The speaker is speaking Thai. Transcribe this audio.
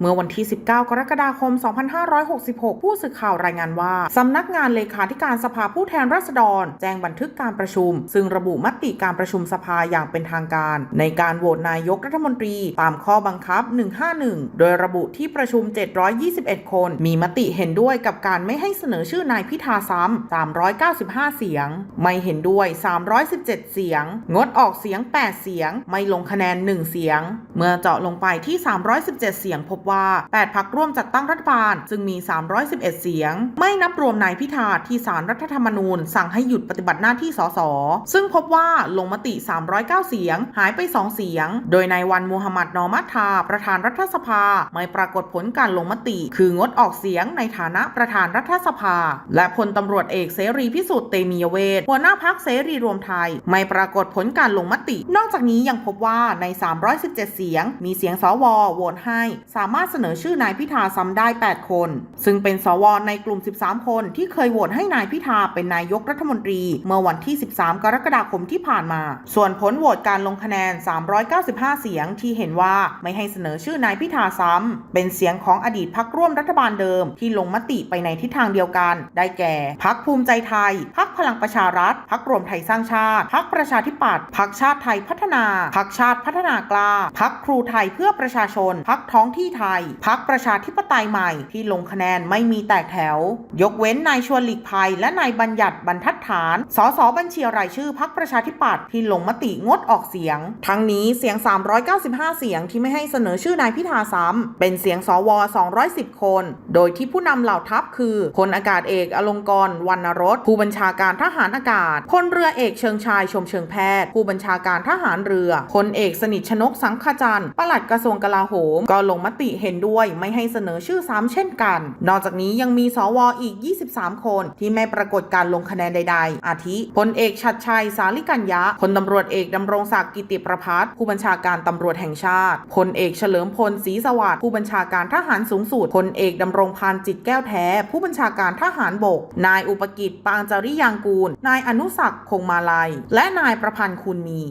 เมื่อวันที่ 19 กรกฎาคม 2566 ผู้สื่อข่าวรายงานว่า สำนักงานเลขาธิการสภาผู้แทนราษฎร แจ้งบันทึกการประชุม ซึ่งระบุมติการประชุมสภาอย่างเป็นทางการ ในการโหวตนายกรัฐมนตรี ตามข้อบังคับ 151 โดยระบุที่ประชุม 721 คน มีมติเห็นด้วยกับการไม่ให้เสนอชื่อนายพิธาซ้ำ 395 เสียง ไม่เห็นด้วย 317 เสียง งดออกเสียง 8 เสียง ไม่ลงคะแนน 1 เสียง เมื่อเจาะลงไปที่ 317 เสียงพบว่า 8 พักร่วมจัดตั้งรัฐบาลซึ่งมี 311 เสียง ไม่นับรวมนายพิธาที่สารรัฐธรรมนูญ สั่งให้หยุดปฏิบัติหน้าที่สส ซึ่งพบว่าลงมติ 309 เสียง หายไป 2 เสียง โดยนายวันมูฮัมหมัดนอมัทา ประธานรัฐสภา ไม่ปรากฏผลการลงมติ คืองดออกเสียงในฐานะประธานรัฐสภา และพลตำรวจเอกเสรีพิสุทธิ์เตมียเวทหัวหน้าพักเสรีรวมไทย ไม่ปรากฏผลการลงมติ นอกจากนี้ยังพบว่าใน 317 เสียง มีเสียงสวโหวตให้สามารถเสนอชื่อนายพิธาซ้ำได้ 8 คน ซึ่งเป็นสวในกลุ่ม 13 คนที่เคยโหวตให้นายพิธาเป็นนายกรัฐมนตรี เมื่อวันที่ 13 กรกฎาคมที่ผ่านมา ส่วนผลโหวตการลงคะแนน 395 เสียงที่เห็นว่าไม่ให้เสนอชื่อนายพิธาซ้ำเป็นเสียงของอดีตพักร่วมรัฐบาลเดิมที่ลงมติไปในทิศทางเดียวกัน ได้แก่พักภูมิใจไทย พักพลังประชารัฐ พักรวมไทยสร้างชาติ พักประชาธิปัตย์ พักชาติไทยพัฒนา พักชาติพัฒนากล้า พักครูไทยเพื่อประชาชน พักท้องที่ไทยพักประชาธิปไตยใหม่ที่ลงคะแนนไม่มีแตกแถว ยกเว้นนายชวนหลีกภัย และนายบัญญัติบรรทัดฐาน สสบัญชีรายชื่อพักประชาธิปัตย์ที่ลงมติงดออกเสียง ทั้งนี้เสียง 395 เสียงที่ไม่ให้เสนอชื่อนายพิธาซ้ำเป็นเสียงสว 210 คน โดยที่ผู้นำเหล่าทัพคือพลอากาศเอกอลงกรวรรณรสผู้บัญชาการทหารอากาศพลเรือเอกเชิงชายชมเชิงแพทย์ ผู้บัญชาการทหารเรือพลเอกสนิทชนกสังขจันทร์ปลัดกระทรวงกลาโหม ก็ลงมติเห็นด้วยไม่ให้เสนอชื่อซ้ำเช่นกัน นอกจากนี้ยังมีสวอีก 23 คน ที่ไม่ปรากฏการลงคะแนนใด ๆ อาทิพลเอกชัดชัยสาลิกัญญะพลตำรวจเอกดำรงศักดิ์กิติประพัฒผู้บัญชาการตำรวจแห่งชาติพลเอกเฉลิมพลศรีสวัสดิ์ผู้บัญชาการทหารสูงสุดพลเอกดำรงพันธ์จิตแก้วแท้ ผู้บัญชาการทหารบก นายอุปกิจปางจาริยางกูล นายอนุสักดิ์คงมาลัย และนายประพันธ์คุณมี